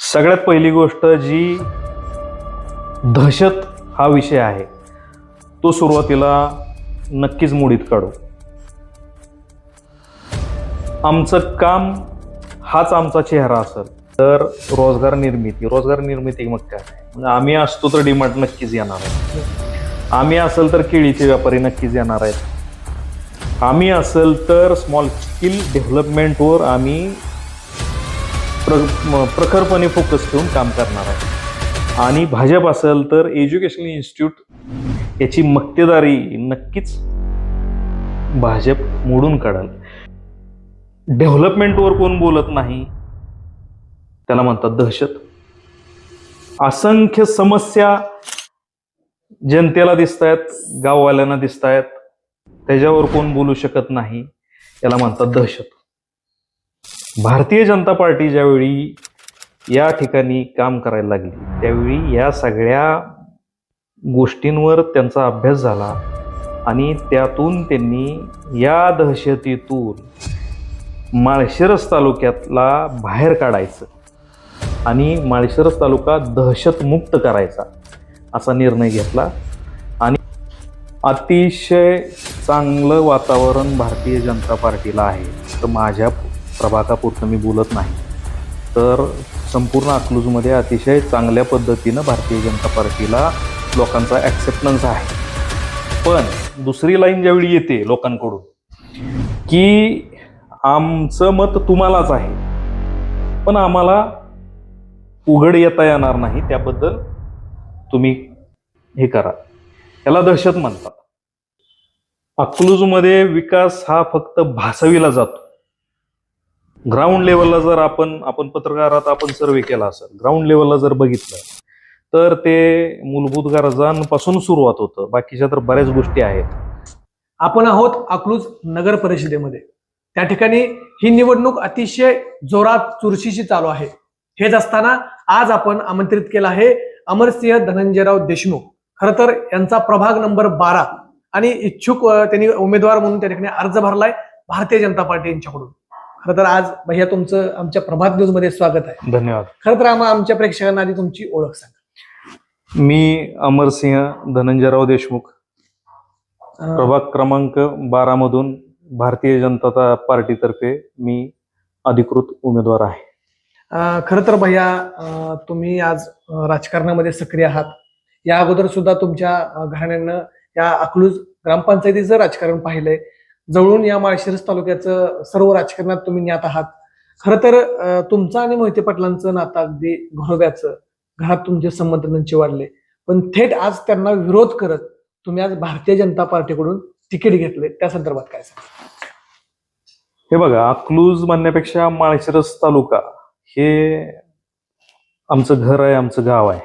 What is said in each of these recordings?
सगळ्यात पहिली गोष्ट जी दहशत हा विषय आहे तो सुरुवातीला नक्कीच मोडीत काढू. आमचं काम हाच आमचा चेहरा असेल. तर रोजगार निर्मिती रोजगार निर्मिती मग काय? म्हणजे आम्ही असतो तर डिमांड नक्कीच येणार आहे. आम्ही असेल तर केळीचे व्यापारी नक्कीच येणार आहेत. आम्ही असेल तर स्मॉल स्किल डेव्हलपमेंटवर आम्ही प्र प्रखरपणे फोकस ठेवून काम करणार आहे. आणि भाजप असेल तर एज्युकेशन इन्स्टिट्यूट याची मक्तेदारी नक्कीच भाजप मोडून काढाल. डेव्हलपमेंटवर कोण बोलत नाही त्याला म्हणतात दहशत. असंख्य समस्या जनतेला दिसत आहेत गाववाल्यांना दिसत आहेत त्याच्यावर कोण बोलू शकत नाही याला म्हणतात दहशत. भारतीय जनता पार्टी ज्यावेळी या ठिकाणी काम करायला लागली त्यावेळी या सगळ्या गोष्टींवर त्यांचा अभ्यास झाला आणि त्यातून त्यांनी या दहशतीतून माळशिरस तालुक्यातला बाहेर काढायचं आणि माळशिरस तालुका दहशतमुक्त करायचा असा निर्णय घेतला. आणि अतिशय चांगलं वातावरण भारतीय जनता पार्टीला आहे. तर माझ्या प्रभागापुरतं मी बोलत नाही. तर संपूर्ण अकलूजमध्ये अतिशय चांगल्या पद्धतीनं भारतीय जनता पार्टीला लोकांचा ॲक्सेप्टन्स आहे. पण दुसरी लाईन ज्यावेळी येते लोकांकडून की आमचं मत तुम्हालाच आहे पण आम्हाला उघड येता येणार नाही त्याबद्दल तुम्ही हे करा. याला दहशत म्हणतात. अकलूजमध्ये विकास हा फक्त भासविला जातो. ग्राउंड लेवलला जर आपण आपण पत्रकारात आपण सर्वे केला असेल ग्राउंड लेवलला जर बघितलं तर ते मूलभूत गरजांपासून सुरुवात होतं. बाकीच्या तर बऱ्याच गोष्टी आहेत. आपण आहोत अकलूज नगर परिषदेमध्ये. त्या ठिकाणी ही निवडणूक अतिशय जोरात चुरशीची चालू आहे. हेच असताना आज आपण आमंत्रित केलं आहे अमरसिंह धनंजयराव देशमुख. खरं तर यांचा प्रभाग नंबर बारा. आणि इच्छुक त्यांनी उमेदवार म्हणून त्या ठिकाणी अर्ज भरलाय भारतीय जनता पार्टी यांच्याकडून. खरं तर आज भैया तुमचं आमच्या प्रभात न्यूजमध्ये स्वागत आहे. धन्यवाद. खरं तर आम्हा आमच्या प्रेक्षकांना आधी तुमची ओळख सांगा. मी अमरसिंह धनंजयराव देशमुख. प्रभाग क्रमांक बारा मधून भारतीय जनता पार्टीतर्फे मी अधिकृत उमेदवार आहे. खरं तर भैया तुम्ही आज राजकारणामध्ये सक्रिय आहात. या अगोदर सुद्धा तुमच्या घराण्यानं या अकलूज ग्रामपंचायतीचं राजकारण पाहिलंय. जवळून या माळशिरस तालुक्याचं सर्व राजकारणात तुम्ही ज्ञात आहात. खरं तर तुमचं आणि मोहिते पाटलांचं नातं अगदी घरोब्याचं घरात तुमचे संबंध त्यांचे वाढले. पण थेट आज त्यांना विरोध करत तुम्ही आज भारतीय जनता पार्टीकडून तिकीट घेतले. त्या संदर्भात काय सांग हे बघा अक्लूज म्हणण्यापेक्षा माळशिरस तालुका हे आमचं घर आहे आमचं गाव आहे.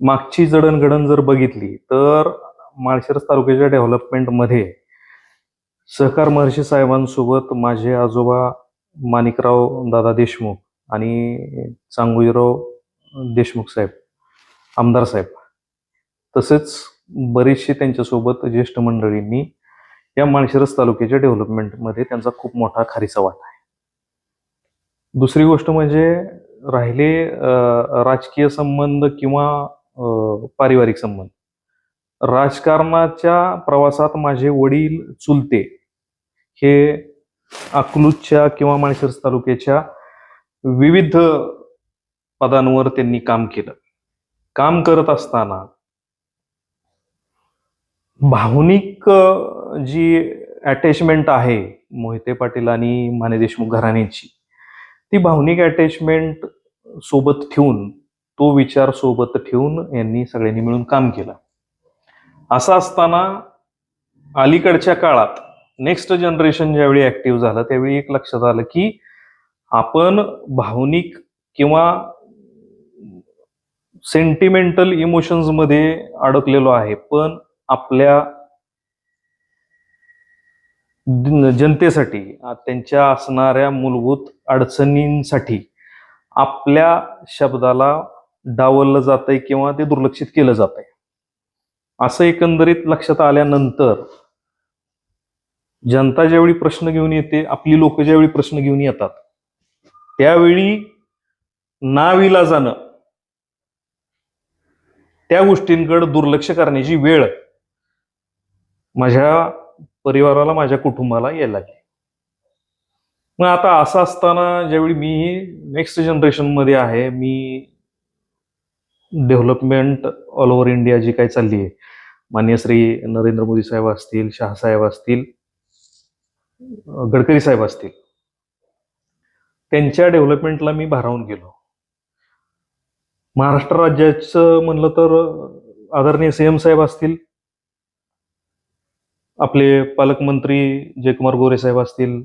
मागची जडणघडण जर बघितली तर माळशिरस तालुक्याच्या डेव्हलपमेंटमध्ये सहकार महर्षी साहेबांसोबत माझे आजोबा माणिकराव दादा देशमुख आणि चांगुजीराव देशमुख साहेब आमदार साहेब. तसेच बरेचसे त्यांच्यासोबत ज्येष्ठ मंडळींनी या माळशिरस तालुक्याच्या डेव्हलपमेंटमध्ये त्यांचा खूप मोठा खारीचा वाटा आहे. दुसरी गोष्ट म्हणजे राहिले राजकीय संबंध किंवा पारिवारिक संबंध. राजकारणाच्या प्रवासात माझे वडील चुलते. हे अकलूजच्या किंवा माळशिरस तालुक्याच्या विविध पदांवर त्यांनी काम केलं. काम करत असताना भावनिक जी अटॅचमेंट आहे मोहिते पाटील आणि माने देशमुख घराण्याची ती भावनिक अटॅचमेंट सोबत ठेवून तो विचार सोबत ठेवून यांनी सगळ्यांनी मिळून काम केलं. असं असताना अलीकडच्या काळात नेक्स्ट जनरेशन ज्यावेळी ऍक्टिव्ह झालं त्यावेळी एक लक्षात आलं की आपण भावनिक किंवा सेंटिमेंटल इमोशन्समध्ये अडकलेलो आहे. पण आपल्या जनतेसाठी त्यांच्या असणाऱ्या मूलभूत अडचणींसाठी आपल्या शब्दाला डावललं जातंय किंवा ते दुर्लक्षित केलं जातंय. असं एकंदरीत लक्षात आल्यानंतर जनता ज्यावेळी प्रश्न घेऊन येते आपली लोक ज्यावेळी प्रश्न घेऊन येतात त्यावेळी नाविला जाणं त्या गोष्टींकडे दुर्लक्ष करण्याची वेळ माझ्या परिवाराला माझ्या कुटुंबाला यायला लागली. मग आता असं असताना ज्यावेळी मी नेक्स्ट जनरेशनमध्ये आहे मी डेव्हलपमेंट ऑल ओव्हर इंडिया जी काही चालली आहे मान्य श्री नरेंद्र मोदी साहेब असतील शहासाहेब असतील गडकरी साहेब असतील. त्यांच्या डेव्हलपमेंटला मी भारावून गेलो. महाराष्ट्र राज्याचं म्हणलं तर आदरणीय सीएम साहेब असतील. आपले पालकमंत्री जयकुमार गोरे साहेब असतील.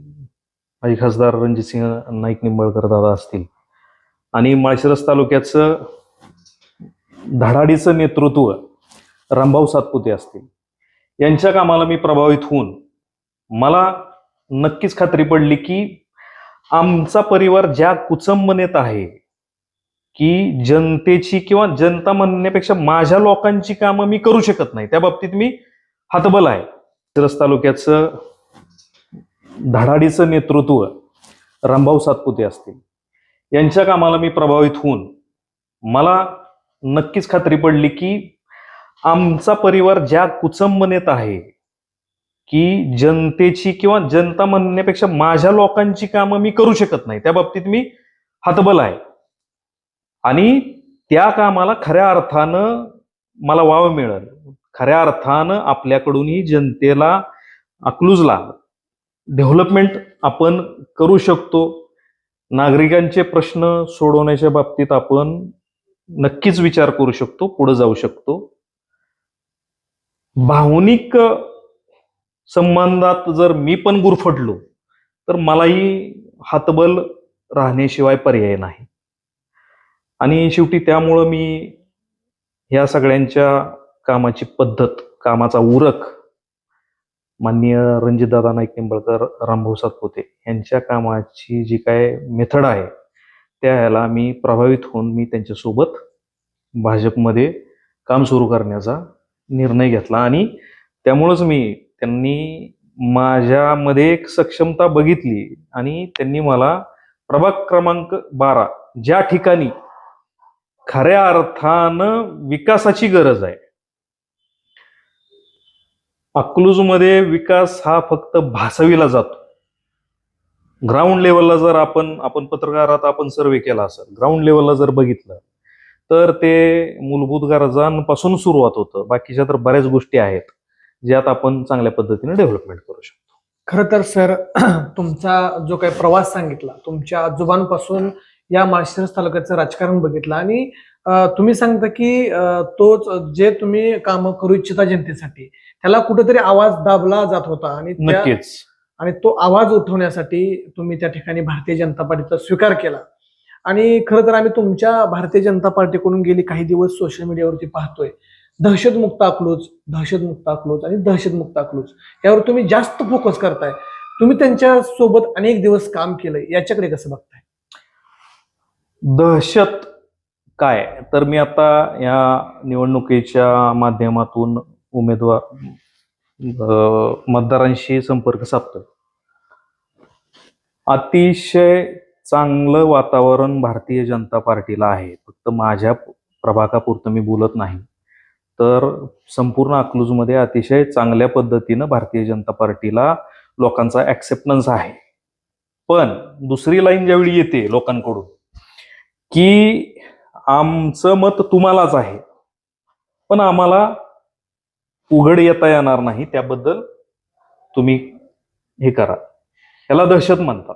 माजी खासदार रणजितसिंह नाईक निंबाळकर दादा असतील. आणि माळशिरस तालुक्याचं धडाडीचं नेतृत्व रामभाऊ सातपुते असतील. यांच्या कामाला मी प्रभावित होऊन मला नक्कीच खात्री पडली की आमचा परिवार ज्या कुचंबनेत आहे की जनतेची किंवा जनता म्हणण्यापेक्षा माझ्या लोकांची कामं मी करू शकत नाही. त्या बाबतीत मी हातबल आहे. मिरज तालुक्याचं धडाडीचं नेतृत्व रामभाऊ सातपुते असतील. यांच्या कामाला मी प्रभावित होऊन मला नक्कीच खात्री पडली की आमचा परिवार ज्या कुचंबनेत आहे की जनतेची किंवा जनता म्हणण्यापेक्षा माझ्या लोकांची कामं मी करू शकत नाही. त्या बाबतीत मी हातबल आहे. आणि त्या कामाला खऱ्या अर्थानं मला वाव मिळेल. खऱ्या अर्थानं आपल्याकडूनही जनतेला अकलूजला डेव्हलपमेंट आपण करू शकतो. नागरिकांचे प्रश्न सोडवण्याच्या बाबतीत आपण नक्कीच विचार करू शकतो पुढे जाऊ शकतो. भावनिक संबंधात जर मी पण गुरफटलो तर मलाही हातबल राहण्याशिवाय पर्याय नाही. आणि शेवटी त्यामुळं मी या सगळ्यांच्या कामाची पद्धत कामाचा उरक माननीय रणजितदादा नाईक निंबळकर रामभाऊ सातपुते यांच्या कामाची जी काय मेथड आहे त्या ह्याला मी प्रभावित होऊन मी त्यांच्यासोबत भाजपमध्ये काम सुरू करण्याचा निर्णय घेतला. आणि त्यामुळंच मी त्यांनी माझ्यामध्ये एक सक्षमता बघितली आणि त्यांनी मला प्रभाग क्रमांक बारा ज्या ठिकाणी खऱ्या अर्थानं विकासाची गरज आहे. अक्लूजमध्ये विकास हा फक्त भासविला जातो. ग्राउंड लेवलला जर आपण आपण पत्रकारात आपण सर्वे केला असेल ग्राउंड लेवलला जर बघितलं तर ते मूलभूत गरजांपासून सुरुवात होतं. बाकीच्या तर बऱ्याच गोष्टी आहेत. ज्यात आपण चांगल्या पद्धतीने डेव्हलपमेंट करू शकतो. खरं तर सर तुमचा जो काही प्रवास सांगितला तुमच्या आजोबांपासून या माळशिरस तालुक्याचं राजकारण बघितलं आणि तुम्ही सांगता की तोच जे तुम्ही काम करू इच्छिता जनतेसाठी त्याला कुठेतरी आवाज दाबला जात होता आणि नक्कीच. आणि तो आवाज उठवण्यासाठी तुम्ही त्या ठिकाणी भारतीय जनता पार्टीचा स्वीकार केला. आणि खरं तर आम्ही तुमच्या भारतीय जनता पार्टीकडून गेली काही दिवस सोशल मीडियावरती पाहतोय. दहशतमुक्त अकलूज दहशतमुक्त अकलूज आणि दहशतमुक्त अकलूज यावर तुम्ही जास्त फोकस करताय. तुम्ही त्यांच्यासोबत अनेक दिवस काम केलंय. याच्याकडे कसं बघताय? दहशत काय? तर मी आता या निवडणुकीच्या माध्यमातून उमेदवार मतदारांशी संपर्क साधतोय. अतिशय चांगलं वातावरण भारतीय जनता पार्टीला आहे. फक्त माझ्या प्रभागापुरतं मी बोलत नाही. तर संपूर्ण अकलूजमध्ये अतिशय चांगल्या पद्धतीनं भारतीय जनता पार्टीला लोकांचा ऍक्सेप्टन्स आहे. पण दुसरी लाईन ज्यावेळी येते लोकांकडून की आमचं मत तुम्हालाच आहे पण आम्हाला उघड येता येणार नाही त्याबद्दल तुम्ही हे करा. याला दहशत म्हणतात.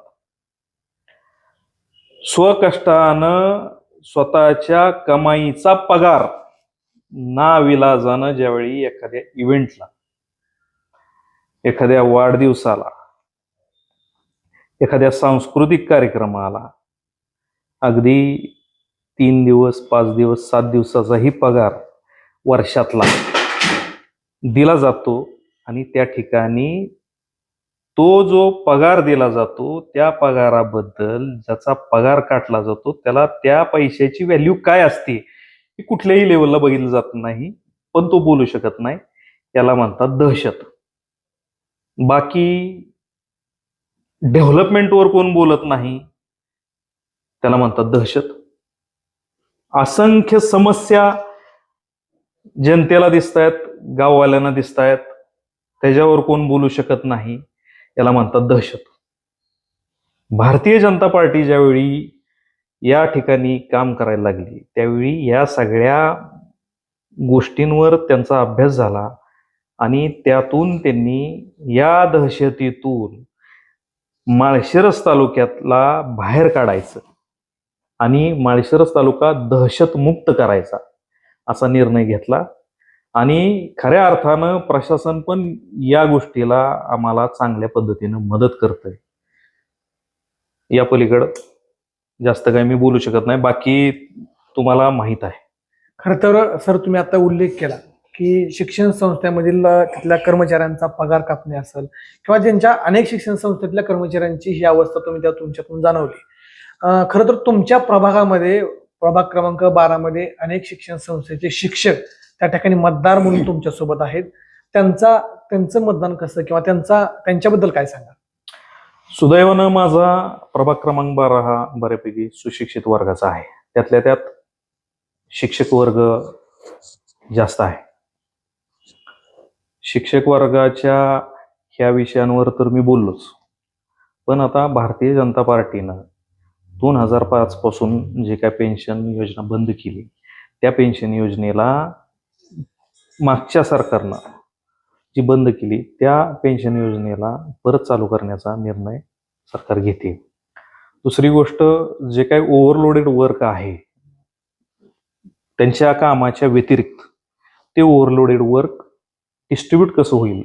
स्वकष्टानं स्वतःच्या कमाईचा पगार नाविलाजानं ज्यावेळी एखाद्या इव्हेंटला एखाद्या वाढदिवसाला एखाद्या सांस्कृतिक कार्यक्रमाला अगदी तीन दिवस पाच दिवस सात दिवसाचाही पगार वर्षातला दिला जातो आणि त्या ठिकाणी तो जो पगार दिला जातो त्या पगाराबद्दल ज्याचा पगार काटला जातो त्याला त्या पैशाची व्हॅल्यू काय असते? हे कुठल्याही लेवलला बघितलं जात नाही पण तो बोलू शकत नाही. याला म्हणतात दहशत. बाकी डेव्हलपमेंटवर कोण बोलत नाही त्याला म्हणतात दहशत. असंख्य समस्या जनतेला दिसत आहेत गाववाल्यांना दिसत आहेत त्याच्यावर कोण बोलू शकत नाही याला म्हणतात दहशत. भारतीय जनता पार्टी ज्यावेळी या ठिकाणी काम करायला लागली. त्यावेळी या सगळ्या गोष्टींवर त्यांचा अभ्यास झाला आणि त्यातून त्यांनी या दहशतीतून माळशिरस तालुक्यातला बाहेर काढायचं आणि माळशिरस तालुका दहशतमुक्त करायचा असा निर्णय घेतला. आणि खऱ्या अर्थानं प्रशासन पण या गोष्टीला आम्हाला चांगल्या पद्धतीनं मदत करतंय. या पलीकडं जास्त काही मी बोलू शकत नाही. बाकी तुम्हाला माहीत आहे. खरं तर सर तुम्ही आता उल्लेख केला की शिक्षण संस्थेमधील तिथल्या कर्मचाऱ्यांचा पगार कापणे असेल किंवा ज्यांच्या अनेक शिक्षण संस्थेतल्या कर्मचाऱ्यांची ही अवस्था तुम्ही त्या तुमच्यातून जाणवली. खरं तर तुमच्या प्रभागामध्ये प्रभाग क्रमांक बारामध्ये अनेक शिक्षण संस्थेचे शिक्षक त्या ठिकाणी मतदार म्हणून तुमच्यासोबत आहेत. त्यांचा त्यांचं मतदान कसं किंवा त्यांचा त्यांच्याबद्दल काय सांगा सुदैवानं माझा प्रभाग क्रमांक बारा हा बऱ्यापैकी सुशिक्षित वर्गाचा आहे. त्यातल्या त्यात शिक्षक वर्ग जास्त आहे. शिक्षक वर्गाच्या ह्या विषयांवर तर मी बोललोच. पण आता भारतीय जनता पार्टीनं दोन हजार पाच पासून जे काय पेन्शन योजना बंद केली त्या पेन्शन योजनेला मागच्या सरकारनं जी बंद केली त्या पेन्शन योजनेला परत चालू करण्याचा निर्णय सरकार घेते. दुसरी गोष्ट जे काही ओव्हरलोडेड वर्क आहे त्यांच्या कामाच्या व्यतिरिक्त ते ओव्हरलोडेड वर्क डिस्ट्रीब्यूट कसं होईल?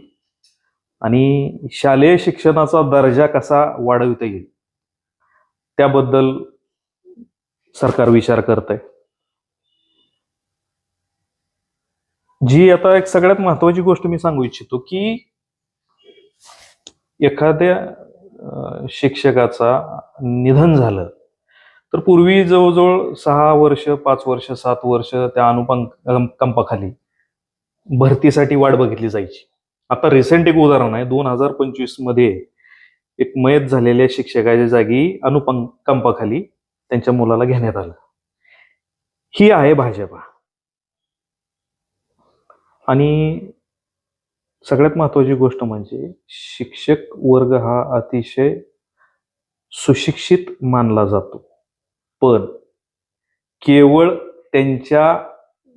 आणि शालेय शिक्षणाचा दर्जा कसा वाढविता येईल? त्याबद्दल सरकार विचार करत आहे जी आता एक सगळ्यात महत्वाची गोष्ट मी सांगू इच्छितो की एखाद्या शिक्षकाचा निधन झालं तर पूर्वी जवळजवळ सहा वर्ष पाच वर्ष सात वर्ष त्या अनुपंक कंपाखाली भरतीसाठी वाट बघितली जायची. आता रिसेंट एक उदाहरण आहे. दोन हजार पंचवीसमध्ये एक मयत झालेल्या शिक्षकाच्या जागी अनुपंकाखाली त्यांच्या मुलाला घेण्यात आलं. ही आहे भाजपा. आणि सगळ्यात महत्वाची गोष्ट म्हणजे शिक्षक वर्ग हा अतिशय सुशिक्षित मानला जातो. पण केवळ त्यांच्या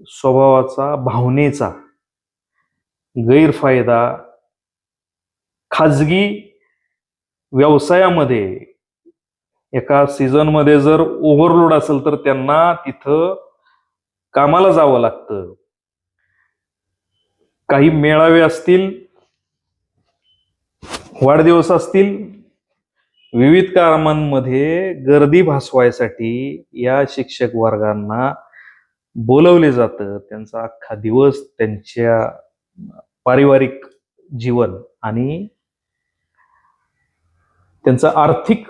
स्वभावाचा भावनेचा गैरफायदा खाजगी व्यवसायामध्ये एका सीझनमध्ये जर ओव्हरलोड असेल तर त्यांना तिथं कामाला जावं लागतं. काही मेळावे असतील वाढदिवस असतील विविध कामांमध्ये गर्दी भासवायसाठी या शिक्षक वर्गांना बोलवले जातं. त्यांचा अख्खा दिवस त्यांच्या पारिवारिक जीवन आणि त्यांचं आर्थिक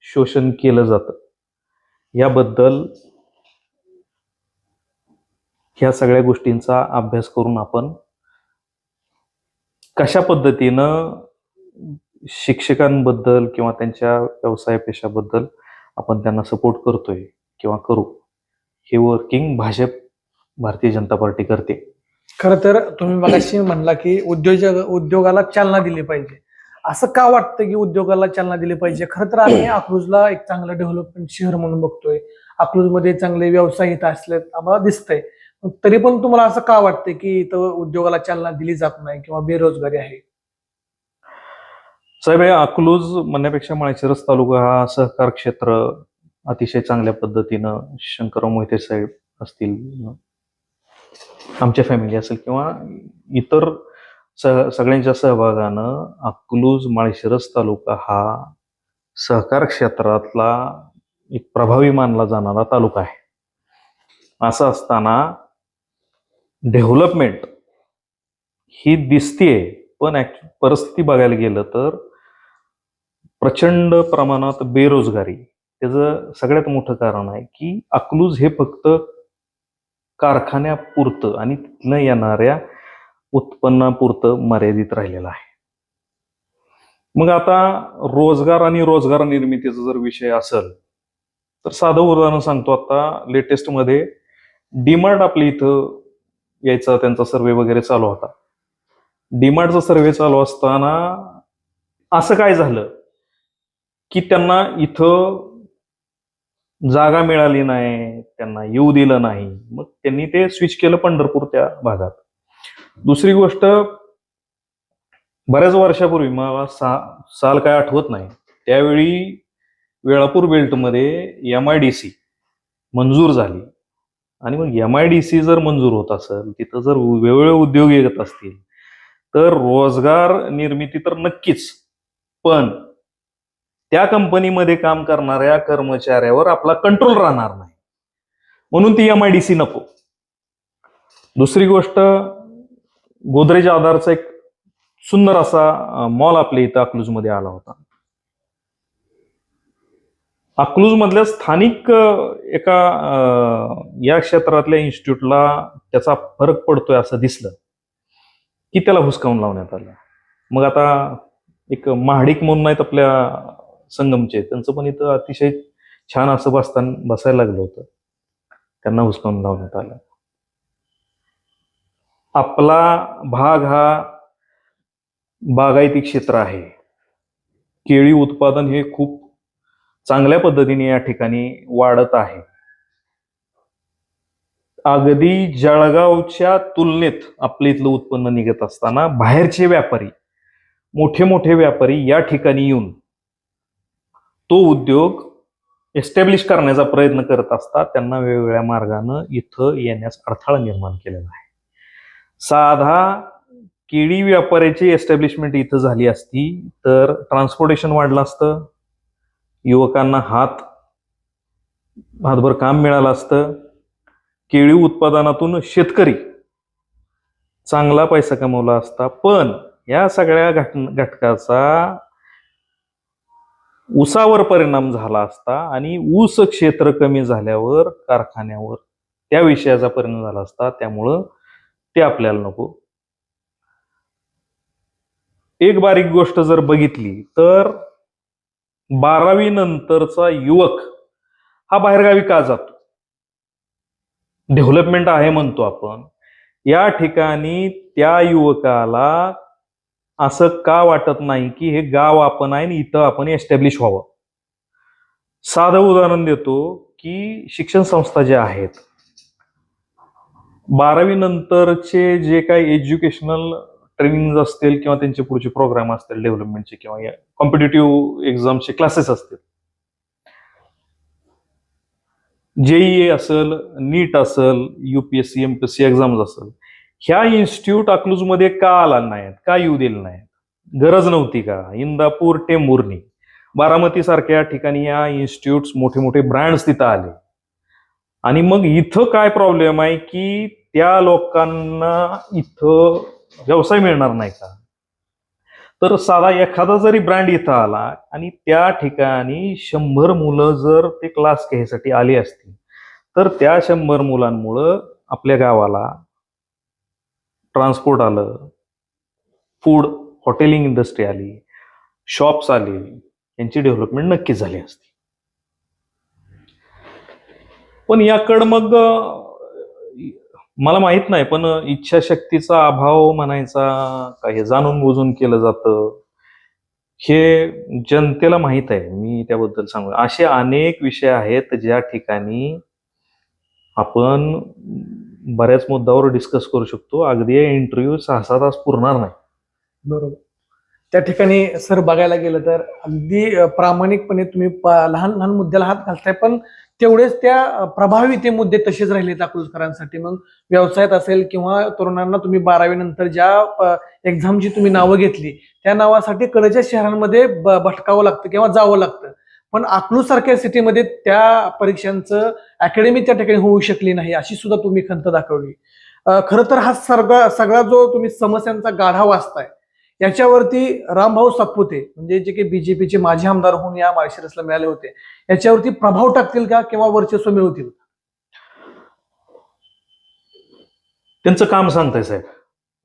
शोषण केलं जातं. याबद्दल ह्या सगळ्या गोष्टींचा अभ्यास करून आपण कशा पद्धतीनं शिक्षकांबद्दल किंवा त्यांच्या व्यवसाय पेशाबद्दल आपण त्यांना सपोर्ट करतोय किंवा करू हे वर्किंग भाजप भारतीय जनता पार्टी करते. खरं तर तुम्ही मगाशी म्हणला की उद्योजक उद्योगाला चालना दिली पाहिजे. असं का वाटतं की उद्योगाला चालना दिली पाहिजे? खरं तर आम्ही अकलूजला एक चांगलं डेव्हलपमेंट शहर म्हणून बघतोय. अकलूजमध्ये चांगले व्यवसाय इथं असलेत आम्हाला दिसतंय. तरी पण तुम्हाला असं का वाटतं की इथं उद्योगाला चालना दिली जात नाही किंवा बेरोजगारी आहे? साहेब हे अकलूज म्हणण्यापेक्षा माळशिरस तालुका हा सहकार क्षेत्र अतिशय चांगल्या पद्धतीनं शंकरराव मोहिते साहेब असतील आमच्या फॅमिली असेल किंवा इतर सगळ्यांच्या सहभागानं अकलूज माळशिरस तालुका हा सहकार क्षेत्रातला एक प्रभावी मानला जाणारा तालुका आहे. असं असताना डेव्हलपमेंट ही दिसतीये पण परिस्थिती बघायला गेलं तर प्रचंड प्रमाणात बेरोजगारी. त्याचं सगळ्यात मोठं कारण आहे की अकलूज हे फक्त कारखान्यापुरतं आणि तिथनं येणाऱ्या उत्पन्नापुरतं मर्यादित राहिलेलं आहे. मग आता रोजगार आणि रोजगार निर्मितीचा जर विषय असेल तर साधं उदाहरण सांगतो आता लेटेस्टमध्ये डीमार्ट आपल्या इथं यायचा त्यांचा सर्वे वगैरे चालू होता. डीमार्टचा सर्वे चालू असताना असं काय झालं की त्यांना इथं जागा मिळाली नाही त्यांना येऊ दिलं नाही. मग त्यांनी ते स्विच केलं पंढरपूर त्या भागात. दुसरी गोष्ट बऱ्याच वर्षापूर्वी मला सा साल काय आठवत नाही. त्यावेळी वेळापूर बेल्टमध्ये एम आय डी सी मंजूर झाली. आणि मग एम आय डी सी जर मंजूर होत असेल तिथं जर वेगवेगळे उद्योग येत असतील तर रोजगार निर्मिती तर नक्कीच. पण त्या कंपनीमध्ये काम करणाऱ्या कर्मचाऱ्यावर आपला कंट्रोल राहणार नाही. म्हणून ती एम आय डी सी नको. दुसरी गोष्ट गोदरेज आधारचा एक सुंदर असा मॉल आपल्या इथं अकलूजमध्ये आला होता. अकलूज मधल्या स्थानिक एका या क्षेत्रातल्या इन्स्टिट्यूटला त्याचा फरक पडतोय असं दिसलं की त्याला हुसकावून लावण्यात आलं. मग आता एक महाडिक म्हणून आहेत आपल्या संगमचे त्यांचं पण इथं अतिशय छान असं बसताना बसायला लागलं होतं. त्यांना हुसकावून लावण्यात आलं. आपला भाग हा बागायती क्षेत्र आहे. केळी उत्पादन हे खूप चांगल्या पद्धतीने या ठिकाणी वाढत आहे. अगदी जळगावच्या तुलनेत आपल्या इथलं उत्पन्न निघत असताना बाहेरचे व्यापारी मोठे मोठे व्यापारी या ठिकाणी येऊन तो उद्योग एस्टॅब्लिश करण्याचा प्रयत्न करत असता त्यांना वेगवेगळ्या मार्गानं इथं येण्यास अडथळा निर्माण केलेला आहे. साधा केळी व्यापाऱ्याची एस्टॅब्लिशमेंट इथं झाली असती तर ट्रान्सपोर्टेशन वाढलं असतं. युवकांना हात हातभर काम मिळालं असतं. केळी उत्पादनातून शेतकरी चांगला पैसा कमवला असता. पण या सगळ्या घट घटकाचा ऊसावर परिणाम झाला असता आणि ऊस क्षेत्र कमी झाल्यावर कारखान्यावर त्या विषयाचा परिणाम झाला असता. त्यामुळं ते आपल्याला नको. एक बारीक गोष्ट जर बघितली तर बारावी नंतरचा युवक हा बाहेरगावी का जातो? डेव्हलपमेंट आहे म्हणतो आपण. या ठिकाणी त्या युवकाला असं का वाटत नाही की हे गाव आपण आहे आणि इथं आपण एस्टॅब्लिश व्हावं? साधं उदाहरण देतो की शिक्षण संस्था ज्या आहेत बारावी नंतरचे जे काही एज्युकेशनल ट्रेनिंग असतील किंवा त्यांचे पुढचे प्रोग्राम असतील डेव्हलपमेंटचे किंवा कॉम्पिटेटिव्ह एक्झामचे क्लासेस असतील. जेईए असेल नीट असेल युपीएससी एमपीएससी एक्झाम्स असेल ह्या इन्स्टिट्यूट अकलूजमध्ये का आला नाहीत? का येऊ दिले नाहीत? गरज नव्हती का? इंदापूर टेंभुर्णी. बारामती सारख्या ठिकाणी या इन्स्टिट्यूट मोठे मोठे ब्रँड्स तिथं आले. आणि मग इथं काय प्रॉब्लेम आहे की त्या लोकांना इथं व्यवसाय मिळणार नाही का? तर साधा एखादा जरी ब्रँड इथं आला आणि त्या ठिकाणी शंभर मुलं जर ते क्लास घ्यायसाठी आली असतील तर त्या शंभर मुलांमुळं आपल्या गावाला ट्रान्सपोर्ट आलं फूड हॉटेलिंग इंडस्ट्री आली शॉप्स आले यांची डेव्हलपमेंट नक्कीच झाली असती. पण याकडं मग मला माहीत नाही पण इच्छाशक्तीचा अभाव म्हणायचा का हे जाणून बुजून केलं जातं? हे जनतेला माहीत आहे. मी त्याबद्दल सांगू. असे अनेक विषय आहेत ज्या ठिकाणी आपण बऱ्याच मुद्द्यावर डिस्कस करू शकतो. अगदी इंटरव्ह्यू सहा सहा तास पुरणार नाही. बरोबर. त्या ठिकाणी सर बघायला गेलं तर अगदी प्रामाणिकपणे तुम्ही लहान लहान मुद्द्याला हात घालताय पण तेवढेच त्या प्रभावी ते मुद्दे तसेच राहिले अकलूजकरांसाठी मग व्यवसायात असेल किंवा तरुणांना तुम्ही बारावी नंतर ज्या एक्झामची तुम्ही नावं घेतली त्या नावासाठी कडच्या शहरांमध्ये भटकावं लागतं किंवा जावं लागतं. पण अकलूज सारख्या सिटीमध्ये त्या परीक्षांचं अकॅडमी त्या ठिकाणी होऊ शकली नाही अशी सुद्धा तुम्ही खंत दाखवली. खरं तर हा सगळा सगळा जो तुम्ही समस्यांचा गाढा वाचताय याच्यावरती रामभाऊ सातपुते म्हणजे जे काही बीजेपीचे माजी आमदार होऊन या माळशिरसला मिळाले होते याच्यावरती प्रभाव टाकतील का किंवा वर्चस्व मिळवतील? त्यांचं काम सांगताय साहेब.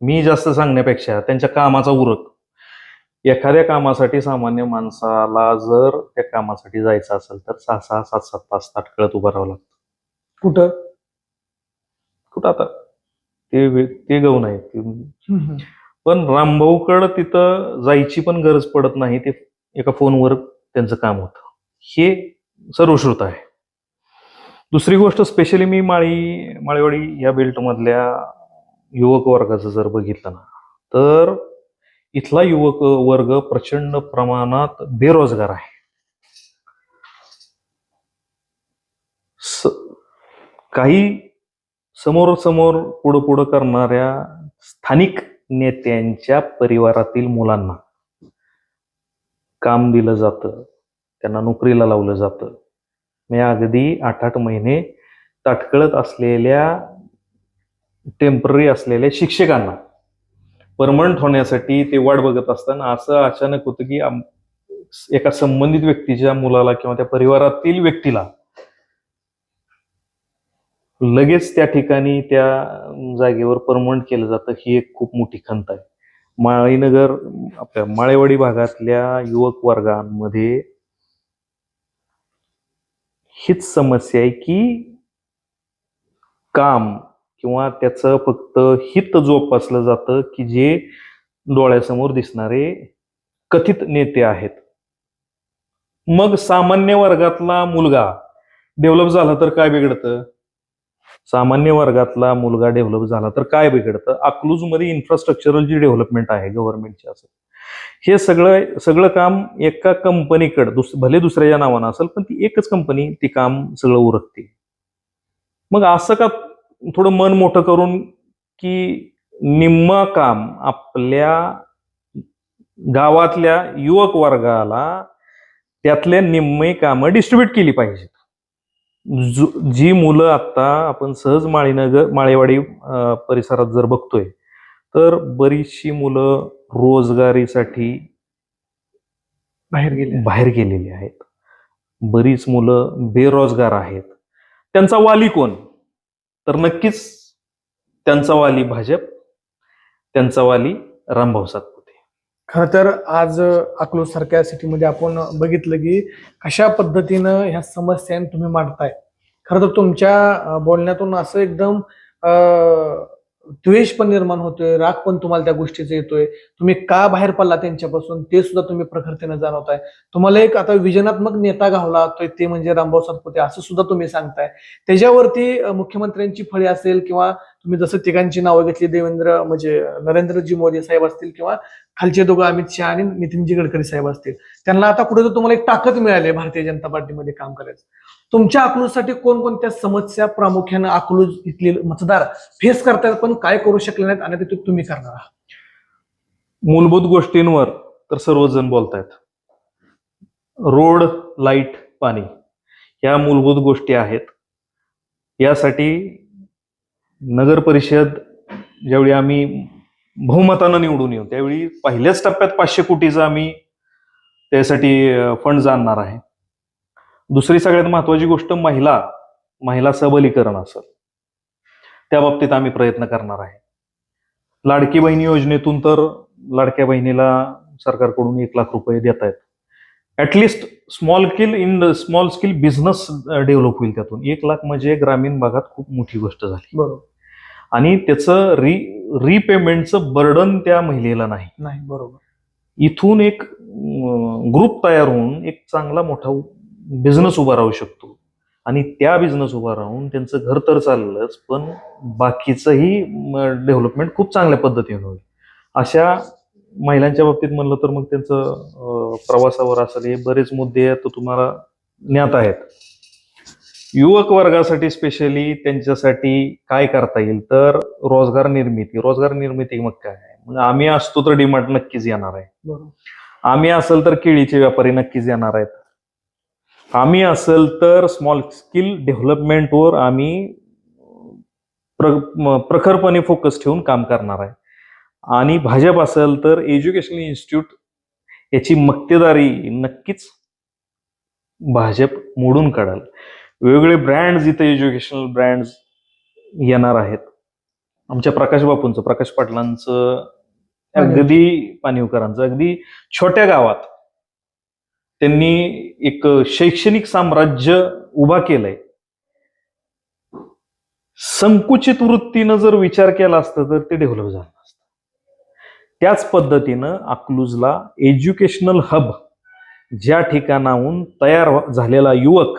मी जास्त सांगण्यापेक्षा त्यांच्या कामाचा उरक. एखाद्या कामासाठी सामान्य माणसाला जर त्या कामासाठी जायचं असेल तर सहा सहा सात सात तास ताटकळत उभं राहावं लागतं. कुठं? कुठं आता? ते ते हम्म, हम्म. पण रामभाऊकडं तिथं जायची पण गरज पडत नाही ते एका फोनवर त्यांचं काम होतं. हे सर्वश्रुत आहे. दुसरी गोष्ट स्पेशली मी माळी माळेवाडी या बेल्टमधल्या युवक वर्गाचं जर बघितलं ना तर इथला युवक वर्ग प्रचंड प्रमाणात बेरोजगार आहे. स- काही समोर समोर पुढं पुढं करणाऱ्या स्थानिक नेत्यांच्या परिवारातील मुलांना काम दिलं जातं त्यांना नोकरीला लावलं जातं. मी अगदी आठ आठ महिने ताटकळत असलेल्या टेंपररी असलेल्या शिक्षकांना परमनंट होण्यासाठी ते वाट बघत असताना असं अचानक होतं की एका संबंधित व्यक्तीच्या मुलाला किंवा त्या परिवारातील व्यक्तीला लगेच त्या ठिकाणी त्या जागेवर परमनंट केलं जातं ही एक खूप मोठी खंत आहे. माळीनगर आपल्या माळेवाडी भागातल्या युवक वर्गांमध्ये हीच समस्या आहे की काम किंवा त्याचं फक्त हित जोपासलं जातं की जे डोळ्यासमोर दिसणारे कथित नेते आहेत. मग सामान्य वर्गातला मुलगा डेव्हलप झाला तर काय बिघडतं? सामान्य वर्गातला मुलगा डेव्हलप झाला तर काय बिघडतं? अकलूजमध्ये इन्फ्रास्ट्रक्चरल जी डेव्हलपमेंट आहे गव्हर्नमेंटची असं. हे सगळं सगळं काम एका कंपनीकडे दुस भले दुसऱ्याच्या नावानं असेल पण ती एकच कंपनी ती काम सगळं उरकते. मग असं का थोडं मन मोठं करून की निम्म काम आपल्या गावातल्या युवक वर्गाला त्यातल्या निम्मे कामं डिस्ट्रीब्यूट केली पाहिजेत? जो- जी मुलं आता आपण सहज माळीनगर माळेवाडी परिसरात जर बघतोय तर बरीचशी मुलं रोजगारीसाठी बाहेर गेले. बाहेर गेलेली आहेत. बरीच मुलं बेरोजगार आहेत. त्यांचा वाली कोण? तर नक्कीच त्यांचा वाली भाजप त्यांचा वाली रामभाऊ खर तर आज अकलूज सारख्या सिटीमध्ये आपण बघितलं की कशा पद्धतीनं ह्या समस्या तुम्ही मांडताय. खरं तर तुमच्या बोलण्यातून असं एकदम द्वेष पण निर्माण होतोय राग पण तुम्हाला त्या गोष्टीचा येतोय. तुम्ही का बाहेर पडला त्यांच्यापासून ते सुद्धा तुम्ही प्रखरतेने जाणवताय. तुम्हाला एक आता विजनात्मक नेता घावला तो ते म्हणजे रामभाऊ सातपुते असं सुद्धा तुम्ही सांगताय. त्याच्यावरती मुख्यमंत्र्यांची फळी असेल किंवा तुम्ही जसं तिघांची नावं घेतली देवेंद्र म्हणजे नरेंद्रजी मोदी साहेब असतील किंवा खालचे दोघं अमित शहा आणि नितीनजी गडकरी साहेब असतील त्यांना आता कुठे तुम्हाला एक ताकद मिळाली भारतीय जनता पार्टीमध्ये काम करायचं. तुमच्या अकलूजसाठी कोणकोणत्या समस्या प्रामुख्यानं अकलूज इथले मतदार फेस करतायत पण काय करू शकले नाहीत आणि ते तुम्ही करणार आहात? मूलभूत गोष्टींवर तर सर्वजण बोलतायत. रोड लाइट पाणी या मूलभूत गोष्टी आहेत. यासाठी नगर परिषद ज्यावेळी आम्ही बहुमतानं निवडून येऊ त्यावेळी पहिल्याच टप्प्यात पाचशे कोटीचा आम्ही त्यासाठी फंड आणणार आहे. दुसरी सगळ्यात महत्वाची गोष्ट महिला महिला सबलीकरण असेल त्या बाबतीत आम्ही प्रयत्न करणार आहे. लाडकी बहिणी योजनेतून तर लाडक्या बहिणीला सरकारकडून एक लाख रुपये देत आहेत at least small skill in small skill business develop होईल त्यातून. एक लाख म्हणजे ग्रामीण भागात खूप मोठी गोष्ट झाली. बरोबर. आणि त्याचं री रिपेमेंटचं बर्डन त्या महिलेला नाही. नाही बरोबर. इथून एक ग्रुप तयार होऊन एक चांगला मोठा बिझनेस उभा राहू शकतो. आणि त्या बिझनेस उभा राहून त्यांचं घर तर चाललंच पण बाकीचंही डेव्हलपमेंट खूप चांगल्या पद्धतीने होईल. अशा महिलांच्या बाबतीत म्हणलं तर मग त्यांचं प्रवासावर असेल हे बरेच मुद्दे आहेत तो तुम्हाला ज्ञात आहेत. युवक वर्गासाठी स्पेशली त्यांच्यासाठी काय करता येईल? तर रोजगार निर्मिती. रोजगार निर्मिती मग काय आहे? मग आम्ही असतो तर डिमांड नक्कीच येणार आहे. आम्ही असेल तर केळीचे व्यापारी नक्कीच येणार आहेत. आम्ही असेल तर स्मॉल स्किल डेव्हलपमेंटवर आम्ही प्र प्रखरपणे फोकस ठेवून काम करणार आहे. आणि भाजप असेल तर एज्युकेशनल इन्स्टिट्यूट याची मक्तेदारी नक्कीच भाजप मोडून काढाल. वेगवेगळे ब्रँड्स इथे एज्युकेशनल ब्रँड्स येणार आहेत. आमच्या प्रकाश बापूंचं प्रकाश पाटलांचं अगदी पाणीवकरांचं अगदी छोट्या गावात त्यांनी एक शैक्षणिक साम्राज्य उभा केलंय. संकुचित वृत्तीनं जर विचार केला असता तर ते डेव्हलप झालं असतं त्याच पद्धतीनं अकलूजला एज्युकेशनल हब ज्या ठिकाणाहून तयार झालेला युवक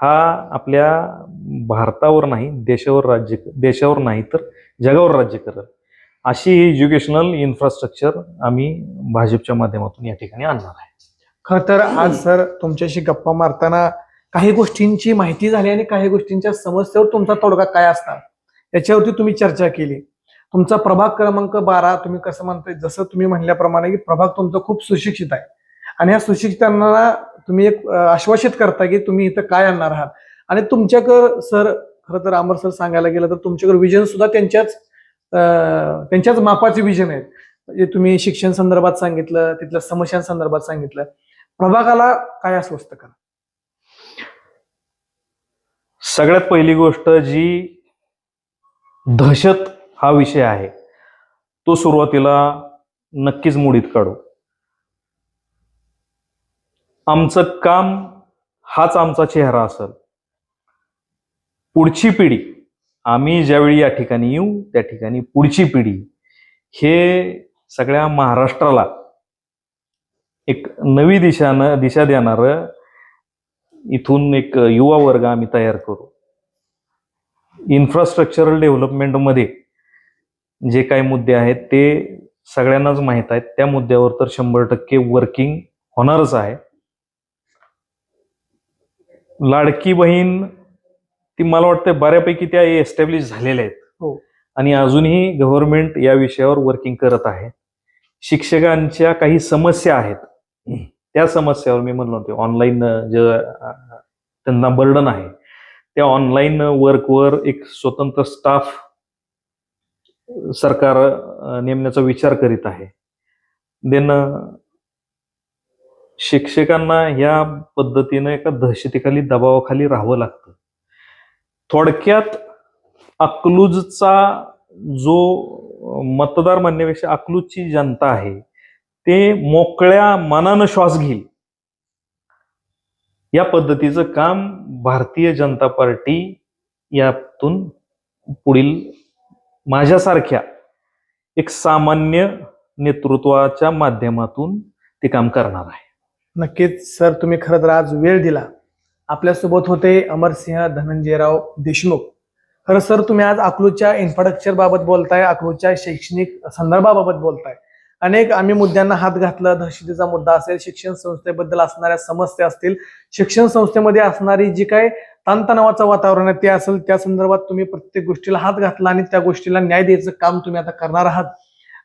हा आपल्या भारतावर नाही देशावर राज्य देशावर नाही तर जगावर राज्य करत. अशी एज्युकेशनल इन्फ्रास्ट्रक्चर आम्ही भाजपच्या माध्यमातून या ठिकाणी आणणार आहे. खर तर आज सर तुमच्याशी गप्पा मारताना काही गोष्टींची माहिती झाली आणि काही गोष्टींच्या समस्येवर तुमचा तोडगा काय असणार? याच्यावरती तुम्ही चर्चा केली. तुमचा प्रभाग क्रमांक बारा तुम्ही कसं म्हणताय जसं तुम्ही म्हणल्याप्रमाणे की प्रभाग तुमचा खूप सुशिक्षित आहे. आणि या सुशिक्षितांना तुम्ही एक आश्वासित करता की तुम्ही इथं काय आणणार आहात. आणि तुमच्याकडं सर खरं तर अमर सर सांगायला गेलं तर तुमच्याकडे विजन सुद्धा त्यांच्याच अं, त्यांच्याच मापाचे विजन आहेत. म्हणजे तुम्ही शिक्षण संदर्भात सांगितलं तिथल्या समस्यांसंदर्भात सांगितलं. प्रभागाला काय अस्वस्थ करा? सगळ्यात पहिली गोष्ट जी दहशत हा विषय आहे. तो सुरुवातीला नक्कीच मोडीत काढू. आमचं काम हाच आमचा चेहरा असेल. पुढची पिढी आम्ही ज्यावेळी या ठिकाणी येऊ त्या ठिकाणी पुढची पिढी हे सगळ्या महाराष्ट्राला एक नवी दिशानं दिशा देणारं इथून एक युवा वर्ग आम्ही तयार करू. इन्फ्रास्ट्रक्चरल डेव्हलपमेंटमध्ये जे काही मुद्दे आहेत ते सगळ्यांनाच माहीत आहेत. त्या मुद्द्यावर तर शंभर टक्के वर्किंग होणारच आहे. लाडकी बहीण ती मला वाटतं बऱ्यापैकी त्या एस्टॅब्लिश झालेल्या आहेत. हो. आणि अजूनही गव्हर्नमेंट या विषयावर वर्किंग करत आहे. शिक्षकांच्या काही समस्या आहेत. त्या समस्यावर मी म्हणलो होते ऑनलाईन जे त्यांना बर्डन आहे. त्या ऑनलाईन वर्कवर एक स्वतंत्र स्टाफ सरकार नेमण्याचा विचार करीत आहे. देन शिक्षकांना या पद्धतीनं एका दहशतीखाली दबावाखाली राहावं लागतं. थोडक्यात अकलूजचा जो मतदार म्हणण्यापेक्षा अकलूजची जनता आहे ते मोकळ्या मनानं श्वास घेईल. या पद्धतीचं काम भारतीय जनता पार्टी यातून पुढील माझ्यासारख्या एक सामान्य नेतृत्वाच्या माध्यमातून ते काम करणार आहे. नक्कीच सर तुम्ही खरं तर आज वेळ दिला. आपल्यासोबत होते अमरसिंह धनंजयराव देशमुख. खरं सर तुम्ही आज अकलूच्या इन्फ्रास्ट्रक्चर बाबत बोलताय अकलूच्या शैक्षणिक संदर्भाबाबत बोलताय. अनेक आम्ही मुद्द्यांना हात घातला दहशतीचा मुद्दा असेल शिक्षण संस्थेबद्दल असणाऱ्या समस्या असतील शिक्षण संस्थेमध्ये असणारी जी काय ताणतणावाचं वातावरण आहे ते असेल त्या संदर्भात तुम्ही प्रत्येक गोष्टीला हात घातला आणि त्या गोष्टीला न्याय द्यायचं काम तुम्ही आता करणार आहात.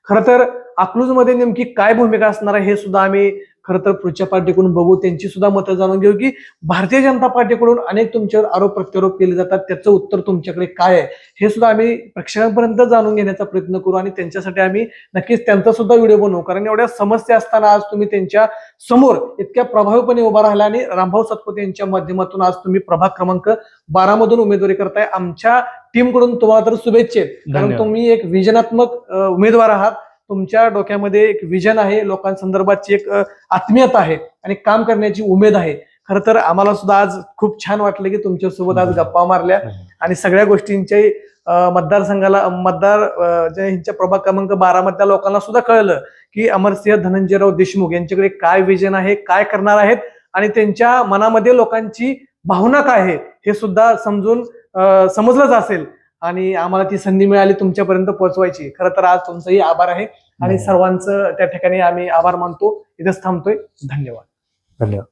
खरं तर अकलूजमध्ये नेमकी काय भूमिका असणार आहे हे सुद्धा आम्ही खरं तर पुढच्या पार्टीकडून बघू. त्यांची सुद्धा मतं जाणून घेऊ की भारतीय जनता पार्टीकडून अनेक तुमच्यावर आरोप प्रत्यारोप केले जातात. त्याचं उत्तर तुमच्याकडे काय आहे? हे सुद्धा आम्ही प्रेक्षकांपर्यंत जाणून घेण्याचा प्रयत्न करू आणि त्यांच्यासाठी आम्ही नक्कीच त्यांचा सुद्धा व्हिडिओ बनवू. कारण एवढ्या समस्या असताना आज तुम्ही त्यांच्यासमोर इतक्या प्रभावीपणे उभा राहिला आणि रामभाऊ सातपुते यांच्या माध्यमातून आज तुम्ही प्रभाग क्रमांक बारा मधून उमेदवारी करताय. आमच्या टीमकडून तुम्हाला तर शुभेच्छा. कारण. तुम्ही एक विजनात्मक उमेदवार आहात. तुमच्या डोक्यामध्ये एक विजन आहे लोकांसंदर्भातची एक आत्मीयता आहे आणि काम करण्याची उमेद आहे. खरं तर आम्हाला सुद्धा आज खूप छान वाटलं की तुमच्यासोबत आज गप्पा मारल्या आणि सगळ्या गोष्टींचे मतदारसंघाला मतदार ह्यांच्या प्रभाग क्रमांक बारा मधल्या लोकांना सुद्धा कळलं की अमरसिंह धनंजयराव देशमुख यांच्याकडे काय विजन आहे काय करणार आहेत आणि त्यांच्या मनामध्ये लोकांची भावना काय आहे हे सुद्धा समजून समजलंच असेल. आणि आम्हाला ती संधी मिळाली तुमच्यापर्यंत पोहोचवायची. खरं तर आज तुमचंही आभार आहे आणि धन्यवाद. सर्वांचं त्या ठिकाणी आम्ही आभार मानतो. इथेच थांबतोय. धन्यवाद. धन्यवाद.